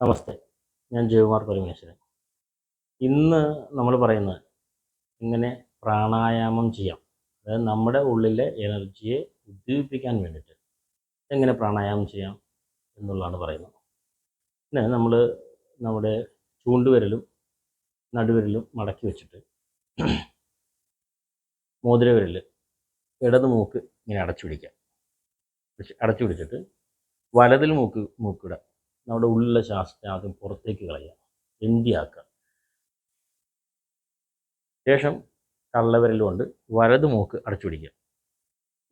നമസ്തേ. ഞാൻ ജയകുമാർ പരമേശ്വരൻ. ഇന്ന് നമ്മൾ പറയുന്നത് ഇങ്ങനെ പ്രാണായാമം ചെയ്യാം. അതായത് നമ്മുടെ ഉള്ളിലെ എനർജിയെ ഉദ്ദീപിപ്പിക്കാൻ വേണ്ടിയിട്ട് എങ്ങനെ പ്രാണായാമം ചെയ്യാം എന്നുള്ളതാണ് പറയുന്നത്. പിന്നെ നമ്മൾ നമ്മുടെ ചൂണ്ടുവിരലും നടുവിരലും മടക്കി വെച്ചിട്ട് മോതിരവിരൽ ഇടത് മൂക്ക് ഇങ്ങനെ അടച്ചു പിടിക്കുക അടച്ചു പിടിച്ചിട്ട് വലതിൽ മൂക്ക് മൂക്കിടുക. നമ്മുടെ ഉള്ളിലെ ശ്വാസത്തെ ആദ്യം പുറത്തേക്ക് കളയുക എന്തിയാക്കുക ശേഷം കള്ളവരലുകൊണ്ട് കൊണ്ട് വലത് മൂക്ക് അടച്ചു പിടിക്കുക.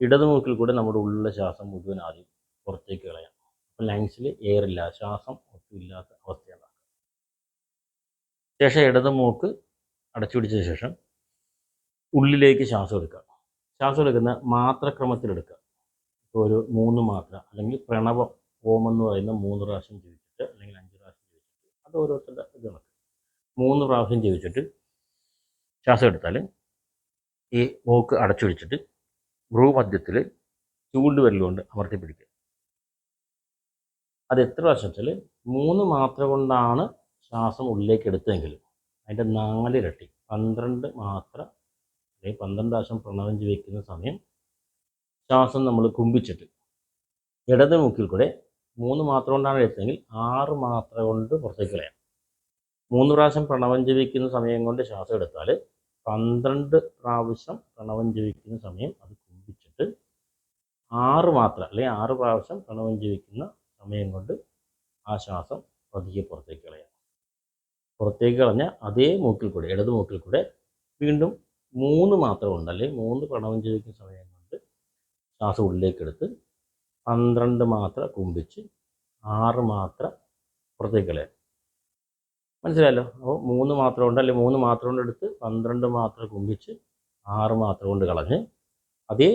ഇടത് മൂക്കിൽ കൂടെ നമ്മുടെ ഉള്ളിലെ ശ്വാസം മുഴുവൻ ആദ്യം പുറത്തേക്ക് കളയാം. അപ്പം ലങ്സിൽ എയർ ഇല്ല ശ്വാസം ഒട്ടും ഇല്ലാത്ത അവസ്ഥയുണ്ടാക്കുക ശേഷം ഇടത് മൂക്ക് അടച്ചു പിടിച്ചതിന് ശേഷം ഉള്ളിലേക്ക് ശ്വാസം എടുക്കുക. ശ്വാസം എടുക്കുന്ന മാത്രക്രമത്തിലെടുക്കുക. ഒരു മൂന്ന് മാത്ര അല്ലെങ്കിൽ പ്രണവം ഓം എന്ന് പറയുന്ന മൂന്ന് പ്രാവശ്യം ജീവിച്ചിട്ട് അല്ലെങ്കിൽ അഞ്ച് പ്രാവശ്യം ജീവിച്ചിട്ട് അത് ഓരോരുത്തരുടെ ഇത് മൂന്ന് പ്രാവശ്യം ജീവിച്ചിട്ട് ശ്വാസം എടുത്താൽ ഈ മൂക്ക് അടച്ചു പിടിച്ചിട്ട് ഭ്രൂമധ്യത്തിൽ ചൂണ്ടുവിരലുകൊണ്ട് അമർത്തി പിടിക്കുക. അത് എത്ര പ്രാവശ്യം വെച്ചാൽ മൂന്ന് മാത്ര കൊണ്ടാണ് ശ്വാസം ഉള്ളിലേക്ക് എടുത്തതെങ്കിൽ അതിന്റെ നാലിരട്ടി പന്ത്രണ്ട് മാത്ര അല്ലെങ്കിൽ പന്ത്രണ്ട് പ്രാവശ്യം പ്രണവം ജീവിക്കുന്ന സമയം ശ്വാസം നമ്മൾ കുമ്പിച്ചിട്ട് ഇടത് മൂക്കിൽ കൂടെ മൂന്ന് മാത്രം കൊണ്ടാണ് എടുത്തതെങ്കിൽ ആറ് മാത്ര കൊണ്ട് പുറത്തേക്ക് കളയാം. മൂന്ന് പ്രാവശ്യം പ്രണവം ജപിക്കുന്ന സമയം കൊണ്ട് ശ്വാസം എടുത്താൽ പന്ത്രണ്ട് പ്രാവശ്യം പ്രണവം ജപിക്കുന്ന സമയം അത് കുമ്പിച്ചിട്ട് ആറ് മാത്ര അല്ലെങ്കിൽ ആറ് പ്രാവശ്യം പ്രണവം ജപിക്കുന്ന സമയം കൊണ്ട് ആ ശ്വാസം പതിയെ പുറത്തേക്ക് കളയാം. പുറത്തേക്ക് കളഞ്ഞ അതേ മൂക്കിൽ കൂടെ ഇടത് മൂക്കിൽ കൂടെ വീണ്ടും മൂന്ന് മാത്രം ഉണ്ട് അല്ലെങ്കിൽ മൂന്ന് പ്രണവം ജപിക്കുന്ന സമയം കൊണ്ട് ശ്വാസം ഉള്ളിലേക്ക് എടുത്ത് പന്ത്രണ്ട് മാത്ര കുമ്പിച്ച് ആറ് മാത്ര പുറത്തേക്ക് മനസ്സിലായല്ലോ? അപ്പോൾ മൂന്ന് മാത്രം കൊണ്ട് അല്ലെങ്കിൽ മൂന്ന് മാത്രം കൊണ്ട് എടുത്ത് പന്ത്രണ്ട് മാത്ര കുമ്പിച്ച് ആറ് മാത്ര കൊണ്ട് കളഞ്ഞ് അതേ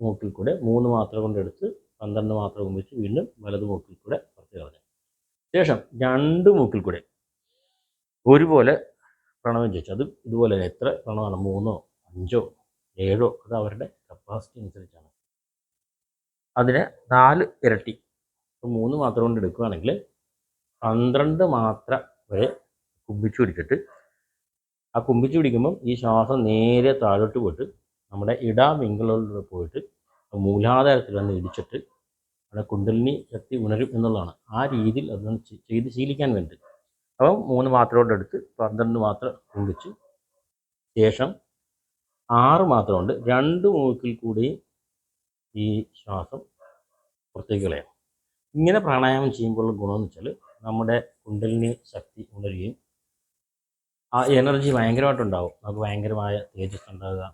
മൂക്കിൽ കൂടെ മൂന്ന് മാത്ര കൊണ്ട് എടുത്ത് പന്ത്രണ്ട് മാത്ര കുമ്പിച്ച് വീണ്ടും വലത് മൂക്കിൽ കൂടെ പുറത്ത് കളഞ്ഞു. ശേഷം രണ്ട് മൂക്കിൽ കൂടെ ഒരുപോലെ പ്രണവം ചോദിച്ചു അത് ഇതുപോലെ എത്ര പ്രണവമാണ്? മൂന്നോ അഞ്ചോ ഏഴോ അത് അവരുടെ കപ്പാസിറ്റി അനുസരിച്ചാണ്. അതിനെ നാല് ഇരട്ടി. മൂന്ന് മാത്രം കൊണ്ട് എടുക്കുകയാണെങ്കിൽ പന്ത്രണ്ട് മാത്ര വരെ കുമ്പിച്ചു പിടിച്ചിട്ട് ആ കുമ്പിച്ചു പിടിക്കുമ്പം ഈ ശ്വാസം നേരെ താഴോട്ട് പോയിട്ട് നമ്മുടെ ഇടാ വിങ്കളിലൂടെ പോയിട്ട് മൂലാധാരത്തിൽ വന്ന് ഇടിച്ചിട്ട് അവിടെ കുണ്ടലിനി ശക്തി ഉണരും എന്നുള്ളതാണ്. ആ രീതിയിൽ ചെ- ചെയ്ത് ശീലിക്കാൻ വേണ്ടി. അപ്പം മൂന്ന് മാത്രം എടുത്ത് പന്ത്രണ്ട് മാത്രം കുമ്പിച്ച് ശേഷം ആറ് മാത്രം കൊണ്ട് രണ്ട് മൂക്കിൽ കൂടിയും ഈ ശ്വാസം പുറത്തേക്ക് കളയാം ഇങ്ങനെ പ്രാണായാമം ചെയ്യുമ്പോഴുള്ള ഗുണമെന്ന് വെച്ചാൽ നമ്മുടെ കുണ്ടലിനി ശക്തി ഉണരുകയും ആ എനർജി ഭയങ്കരമായിട്ടുണ്ടാവും. നമുക്ക് ഭയങ്കരമായ തേജസ് ഉണ്ടാകുക.